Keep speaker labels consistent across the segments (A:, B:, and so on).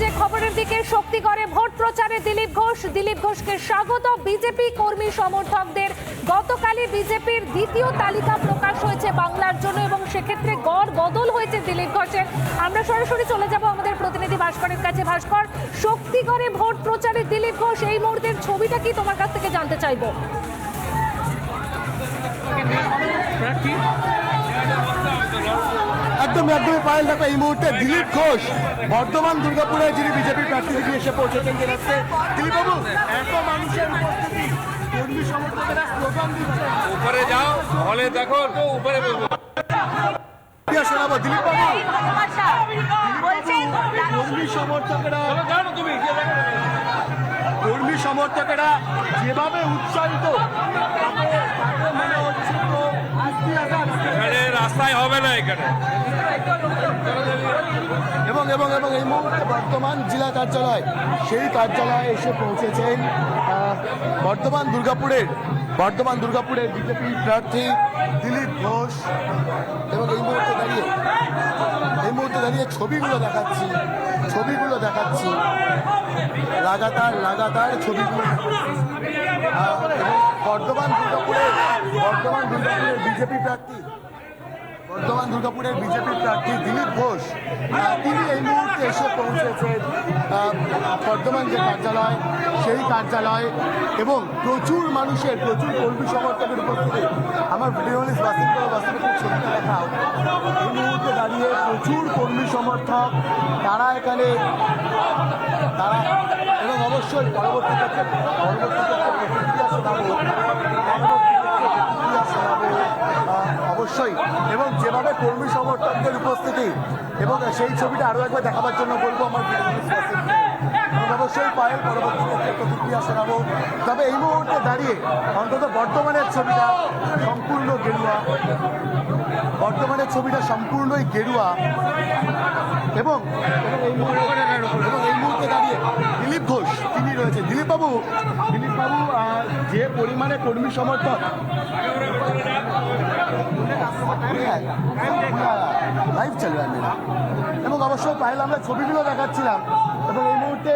A: যে খবরের দিকে শক্তি করে ভোট প্রচারে দিলীপ ঘোষ। দিলীপ ঘোষকে স্বাগত। বিজেপি কর্মী সমর্থকদের গতকালই বিজেপির দ্বিতীয় তালিকা প্রকাশ হয়েছে বাংলার জন্য এবং সেক্ষেত্রে গড় বদল হয়েছে দিলীপ ঘোষের। আমরা সরাসরি চলে যাব আমাদের প্রতিনিধি ভাস্করের কাছে। ভাস্কর, শক্তি করে ভোট প্রচারে দিলীপ ঘোষ, এই মুহূর্তের ছবিটা কি তোমার কাছ থেকে জানতে চাইব?
B: একদম একদমই পায়েল দেখো এই মুহূর্তে দিলীপ ঘোষ বর্ধমান দুর্গাপুরে যিনি বিজেপি প্রার্থী তিনি এসে পৌঁছেছেন জেলাতে দিলীপ বাবু এত মানুষের উপস্থিতি কর্মী সমর্থকেরা স্লোগান দিচ্ছেন।
C: উপরে যাও হলে দেখো তো উপরে বলব
B: শোনাবো দিলীপ বাবু কর্মী সমর্থকেরা
C: জানো তুমি
B: কর্মী সমর্থকেরা যেভাবে উৎসাহিত
C: এখানে রাস্তায় হবে না এখানে।
B: এবং এবং এবং এই মুহূর্তে বর্তমান জেলা কার্যালয় সেই কার্যালয়ে এসে পৌঁছেছেন আহ, বর্ধমান দুর্গাপুরের বর্ধমান দুর্গাপুরের বিজেপি প্রার্থী দিলীপ ঘোষ। এবং এই মুহূর্তে দাঁড়িয়ে এই মুহূর্তে দাঁড়িয়ে ছবিগুলো দেখাচ্ছি। ছবিগুলো দেখাচ্ছি। লাগাতার লাগাতার ছবিগুলো। বর্ধমান দুর্গাপুরের বর্ধমান দুর্গাপুরের বিজেপি প্রার্থী বর্তমান দুর্গাপুরের বিজেপি প্রার্থী দিলীপ ঘোষ তিনি এই মুহূর্তে এসে পৌঁছেছেন বর্ধমান যে কার্যালয়, সেই কার্যালয় এবং প্রচুর মানুষের, প্রচুর কর্মী সমর্থকের উপস্থিতি। আমার ভিডিওলিস্ট বাসিন করে বাসিনের ছবিটা দেখাও। এই মুহূর্তে দাঁড়িয়ে প্রচুর কর্মী সমর্থক, তারা এখানে, তারা, এবং অবশ্যই পরবর্তী ক্ষেত্রে পরবর্তী ক্ষেত্রে প্রতিক্রিয়া অবশ্যই। এবং যেভাবে কর্মী সমর্থকদের উপস্থিতি এবং সেই ছবিটা আরও একবার দেখাবার জন্য বলব আমার অবশ্যই পায়েল পরবর্তী প্রতিক্রিয়া শোনাবো। তবে এই মুহূর্তে দাঁড়িয়ে অন্তত বর্তমানের ছবিটা সম্পূর্ণ গেরুয়া। বর্তমানের ছবিটা সম্পূর্ণই গেরুয়া। এবং এবং এই মুহূর্তে দাঁড়িয়ে দিলীপ ঘোষ, তিনি রয়েছে দিলীপ বাবু দিলীপ বাবু যে পরিমাণে কর্মী সমর্থক লাইভ চলবে মেলা এবং অবশ্য পাইলে আমরা ছবিগুলো দেখাচ্ছিলাম। এবং এই মুহূর্তে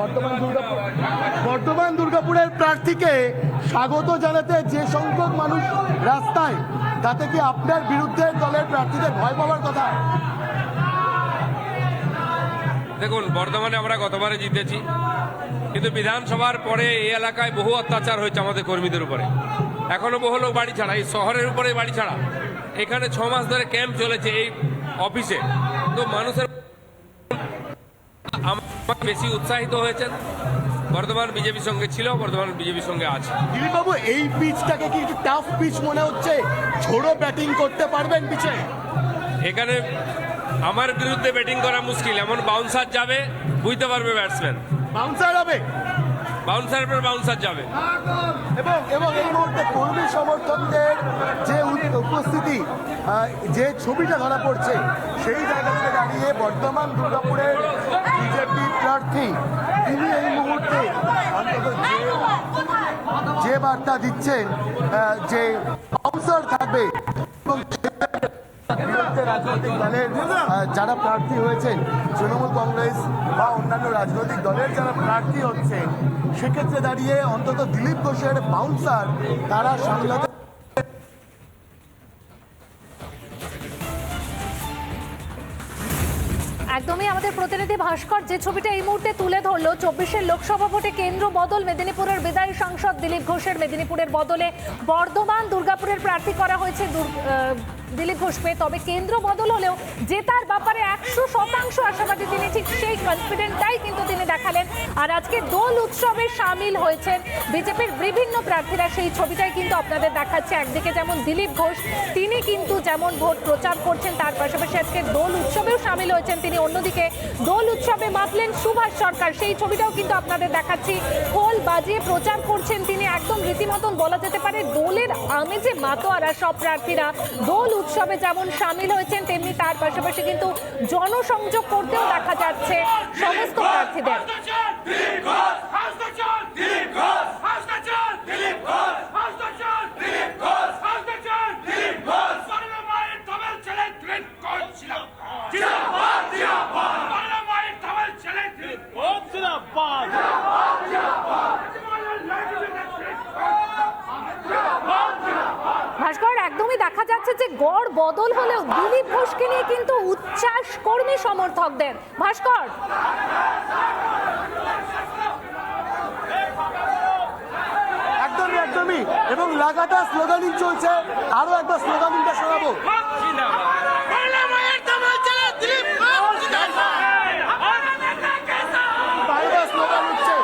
B: বর্তমান দুর্গাপুর বর্তমান দুর্গাপুরের প্রার্থীকে স্বাগত জানাতে যে সংখ্যক মানুষ রাস্তায়, তাতে কি আপনার বিরুদ্ধে দলের প্রার্থীদের ভয় পাওয়ার কথা?
C: দেখুন, বর্ধমানে আমরা গতবারে জিতেছি, কিন্তু বিধানসভার পরে এই এলাকায় বহু অত্যাচার হয়েছে আমাদের কর্মীদের উপরে। এখনও বহু লোক বাড়ি ছাড়া, এই শহরের উপরে বাড়ি ছাড়া। এখানে ছ মাস ধরে ক্যাম্প চলেছে এই অফিসে। তো মানুষের আমার বেশি উৎসাহিত হয়েছেন। বর্ধমান বিজেপির সঙ্গে ছিল বর্ধমান বিজেপির সঙ্গে আছে।
B: দিলীপবাবু এই পিচটাকে কি একটু টাফ পিচ মনে হচ্ছে? ঝোড়ো ব্যাটিং করতে পারবেন পিচে
C: এখানে আমার বিরুদ্ধে ব্যাটিং করা মুশকিল এমন বাউন্সার যাবে বুঝতে পারবে ব্যাটসম্যান
B: বাউন্সার হবে।
C: বাউন্সারের পর বাউন্সার যাবে।
B: এবং এবং এই মুহূর্তে কর্মী সমর্থকদের যে উপ- উপস্থিতি যে ছবিটা ধরা পড়ছে, সেই জায়গা থেকে দাঁড়িয়ে বর্তমান দুর্গাপুরের বিজেপি প্রার্থী, তিনি এই মুহূর্তে যে বার্তা দিচ্ছেন যে বাউন্সার থাকবে রাজনৈতিক দলের যারা প্রার্থী হয়েছেন, তৃণমূল কংগ্রেস বা অন্যান্য রাজনৈতিক দলের যারা প্রার্থী হচ্ছেন, সেক্ষেত্রে দাঁড়িয়ে অন্তত দিলীপ ঘোষের বাউন্সার তারা সামলাতে
A: আমাদের প্রতিনিধি ভাস্কর, যে ছবিটা এই মুহূর্তে তুলে ধরলো, চব্বিশের লোকসভা ভোটে কেন্দ্র বদল, মেদিনীপুরের বিদায়ী সাংসদ দিলীপ ঘোষের, মেদিনীপুরের বদলে বর্ধমান, দুর্গাপুরের প্রার্থী করা হয়েছে দিলীপ ঘোষকে। তবে কেন্দ্র বদল হলেও জেতার ব্যাপারে একশো শতাংশ আশাবাদী তিনি ঠিক সেই কনফিডেন্টটাই কিন্তু তিনি দেখালেন। আর আজকে দোল উৎসবে সামিল হয়েছেন বিজেপির বিভিন্ন প্রার্থীরা। সেই ছবিটাই কিন্তু আপনাদের দেখাচ্ছে। একদিকে যেমন দিলীপ ঘোষ, তিনি কিন্তু যেমন ভোট প্রচার করছেন, তার পাশাপাশি আজকে দোল উৎসবেও সামিল হয়েছেন তিনি। অন্যদিকে দোল উৎসবে মাতলেন সুভাষ সরকার। সেই ছবিটাও কিন্তু আপনাদের দেখাচ্ছি। খোল বাজিয়ে প্রচার করছেন তিনি। একদম রীতিমতন বলা যেতে পারে দোলের আমেজে মাতোয়ারা সব প্রার্থীরা। দোল উৎসবে যেমন সামিল হয়েছেন, তেমনি তার পাশাপাশি কিন্তু জনসংযোগ করতেও দেখা যাচ্ছে সমস্ত প্রার্থীদের। যে গড় বদল হলেও দিলীপ ঘোষকে নিয়ে কিন্তু উচ্ছ্বাস কর্মী সমর্থকদের। ভাস্কর।
B: একদমই একদমই। এবং লাগাতার স্লোগানিং চলছে। আরও একটা স্লোগানিংটা শোনাবো। বারবার স্লোগান উঠছে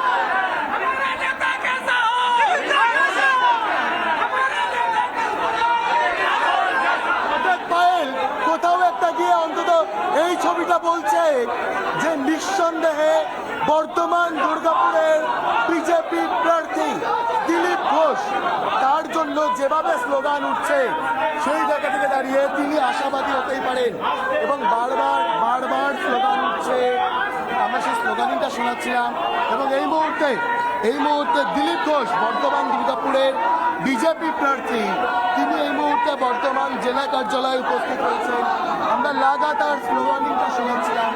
B: হঠাৎ পায়েল কোথাও একটা গিয়ে অন্তত এই ছবিটা বলছে যে নিঃসন্দেহে বর্তমান দুর্গাপুরের বিজেপি প্রার্থী দিলীপ ঘোষ। তার জন্য যেভাবে স্লোগান উঠছে, সেই জায়গা থেকে দাঁড়িয়ে তিনি আশাবাদী হতেই পারেন। এবং বারবার বারবার স্লোগান উঠছে। আমরা সেই স্লোগানিংটা শোনাচ্ছিলাম। এবং এই মুহূর্তে এই মুহূর্তে দিলীপ ঘোষ বর্তমান দুর্গাপুরের বিজেপি প্রার্থী। তিনি এই মুহূর্তে বর্তমান জেলা কার্যালয়ে উপস্থিত হয়েছেন আমরা লাগাতার স্লোগানিংটা শোনাচ্ছিলাম।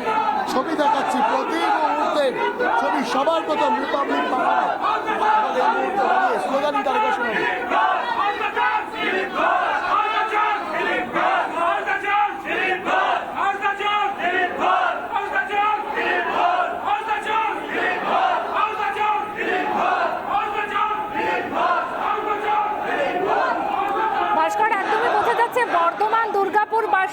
B: ছবি দেখাচ্ছি প্রতি মুহূর্তে ছবি সবার প্রথম রিপাবলিক বাংলায় এবং এই মুহূর্তে দাঁড়িয়ে স্লোগানিংটা আরেকবার শোনাবো
A: ভাস্কর একদমই বোঝা যাচ্ছে বর্ধমান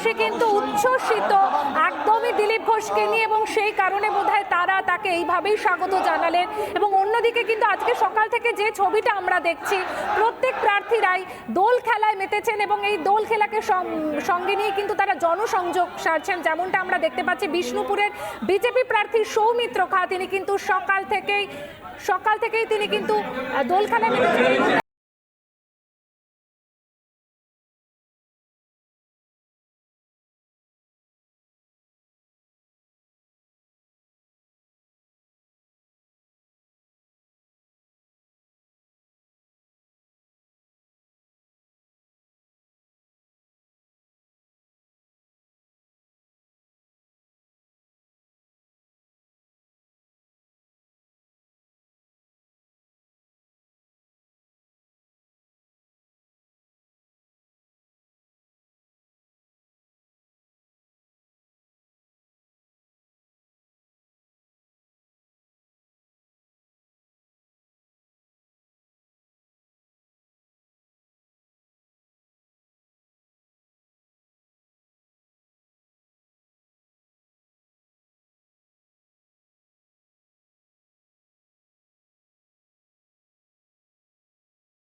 A: দুর্গাপুরবাসী কিন্তু উচ্ছ্বসিত, একদমই দিলীপ ঘোষকে নিয়ে এবং সেই কারণে বোধহয় তারা তাকে এইভাবেই স্বাগত জানালেন। এবং অন্যদিকে কিন্তু আজকে সকাল থেকে যে ছবিটা আমরা দেখছি, প্রত্যেক প্রার্থীরাই দোল খেলায় মেতেছেন এবং এই দোল খেলাকে সং- সঙ্গে নিয়ে কিন্তু তারা জনসংযোগ সারছেন, যেমনটা আমরা দেখতে পাচ্ছি। বিষ্ণুপুরের বিজেপি প্রার্থী সৌমিত্র খা, তিনি কিন্তু সকাল থেকেই সকাল থেকেই তিনি কিন্তু দোল খেলায় মেতেছেন।